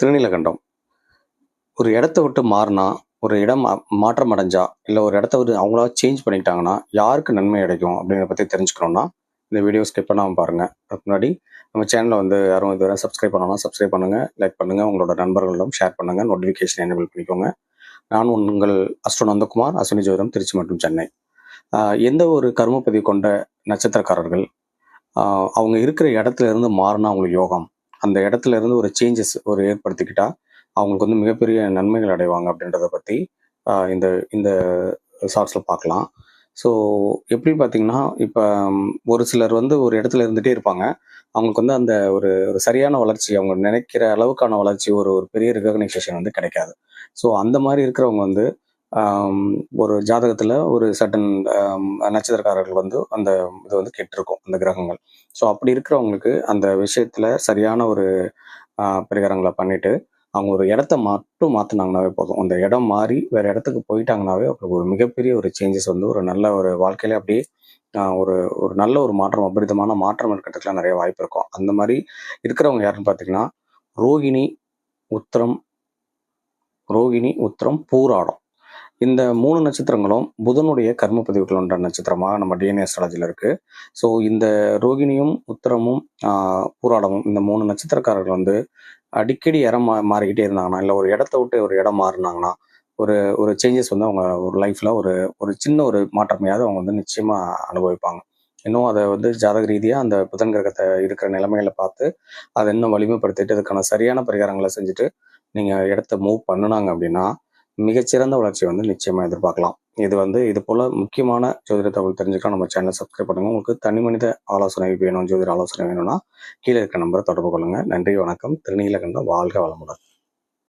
திருநீலகண்டம். ஒரு இடத்த விட்டு மாறினா ஒரு இடம் மாற்றம் அடைஞ்சா இல்லை ஒரு இடத்த விட்டு அவங்களா சேஞ்ச் பண்ணிக்கிட்டாங்கன்னா யாருக்கு நன்மை கிடைக்கும் அப்படிங்கிறத பற்றி தெரிஞ்சுக்கணும்னா இந்த வீடியோ ஸ்கிப் பண்ணாமல் பாருங்கள் அதுக்கு முன்னாடி நம்ம சேனலை வந்து யாரும் இதுவரை சப்ஸ்கிரைப் பண்ணலாம் சப்ஸ்கிரைப் பண்ணுங்கள் லைக் பண்ணுங்கள் உங்களோட நண்பர்களிடம் ஷேர் பண்ணுங்கள் நோட்டிஃபிகேஷன் எனேபிள் பண்ணிக்கோங்க. நான் உங்கள் அஸ்ட்ரோ நந்தகுமார் அஸ்வினி ஜோதிடம் திருச்சி மற்றும் சென்னை. எந்த ஒரு கர்மப்பதிவு கொண்ட நட்சத்திரக்காரர்கள் அவங்க இருக்கிற இடத்துல இருந்து மாறினா அவங்களுக்கு யோகம். அந்த இடத்துல இருந்து ஒரு சேஞ்சஸ் ஒரு ஏற்படுத்திக்கிட்டா அவங்களுக்கு வந்து மிகப்பெரிய நன்மைகள் அடைவாங்க அப்படின்றத பற்றி இந்த இந்த ஷார்ட்ஸில் பார்க்கலாம். ஸோ எப்படி பார்த்தீங்கன்னா இப்போ ஒரு சிலர் வந்து ஒரு இடத்துல இருந்துகிட்டே இருப்பாங்க. அவங்களுக்கு வந்து அந்த ஒரு ஒரு சரியான வளர்ச்சி அவங்க நினைக்கிற அளவுக்கான வளர்ச்சி ஒரு ஒரு பெரிய ரெகக்னைசேஷன் வந்து கிடைக்காது. ஸோ அந்த மாதிரி இருக்கிறவங்க வந்து ஒரு ஜாதகத்தில் ஒரு சட்டன் நட்சத்திரக்காரர்கள் வந்து அந்த இது வந்து கெட்டிருக்கும் அந்த கிரகங்கள். ஸோ அப்படி இருக்கிறவங்களுக்கு அந்த விஷயத்தில் சரியான ஒரு பரிகாரங்களை பண்ணிட்டு அவங்க ஒரு இடத்த மட்டும் மாற்றினாங்கனாவே போதும். அந்த இடம் மாறி வேற இடத்துக்கு போயிட்டாங்கனாவே அவங்களுக்கு ஒரு மிகப்பெரிய ஒரு சேஞ்சஸ் வந்து ஒரு நல்ல ஒரு வாழ்க்கையில அப்படியே ஒரு ஒரு நல்ல ஒரு மாற்றம் அபரிதமான மாற்றம் இருக்கிறதுக்குலாம் நிறைய வாய்ப்பு இருக்கும். அந்த மாதிரி இருக்கிறவங்க யாருன்னு பார்த்தீங்கன்னா ரோகிணி உத்திரம் ரோகிணி உத்திரம் பூராடம். இந்த மூணு நட்சத்திரங்களும் புதனுடைய கர்ம பதிவுகள் உண்டான நட்சத்திரமாக நம்ம டிஎன்ஏ அஸ்ட்ராலஜியில் இருக்குது ஸோ இந்த ரோகிணியும் உத்தரமும் பூராடமும் இந்த மூணு நட்சத்திரக்காரர்கள் வந்து அடிக்கடி இடம் மா மாறிக்கிட்டே இருந்தாங்கன்னா இல்லை ஒரு இடத்த விட்டு ஒரு இடம் மாறினாங்கன்னா ஒரு ஒரு சேஞ்சஸ் வந்து அவங்க ஒரு லைஃப்பில் ஒரு ஒரு சின்ன ஒரு மாற்றமையாவது அவங்க வந்து நிச்சயமாக அனுபவிப்பாங்க. இன்னும் அதை வந்து ஜாதக ரீதியாக அந்த புதன் கிரகத்தை இருக்கிற நிலைமைகளை பார்த்து அதை இன்னும் வலிமைப்படுத்திட்டு அதுக்கான சரியான பரிகாரங்களை செஞ்சுட்டு நீங்கள் இடத்த மூவ் பண்ணுனாங்க அப்படின்னா மிகச்சிறந்த வளர்ச்சி வந்து நிச்சயமா எதிர்பார்க்கலாம். இது வந்து இது போல முக்கியமான ஜோதிட தகவல் தெரிஞ்சுக்கலாம் நம்ம சேனலை சப்ஸ்கிரைப் பண்ணுங்க. உங்களுக்கு தனி மனித ஆலோசனை வேணும் ஜோதிட ஆலோசனை வேணும்னா கீழே இருக்க நம்பரை தொடர்பு கொள்ளுங்க. நன்றி வணக்கம். திருநீலகண்டம் வாழ்க வளமுடன்.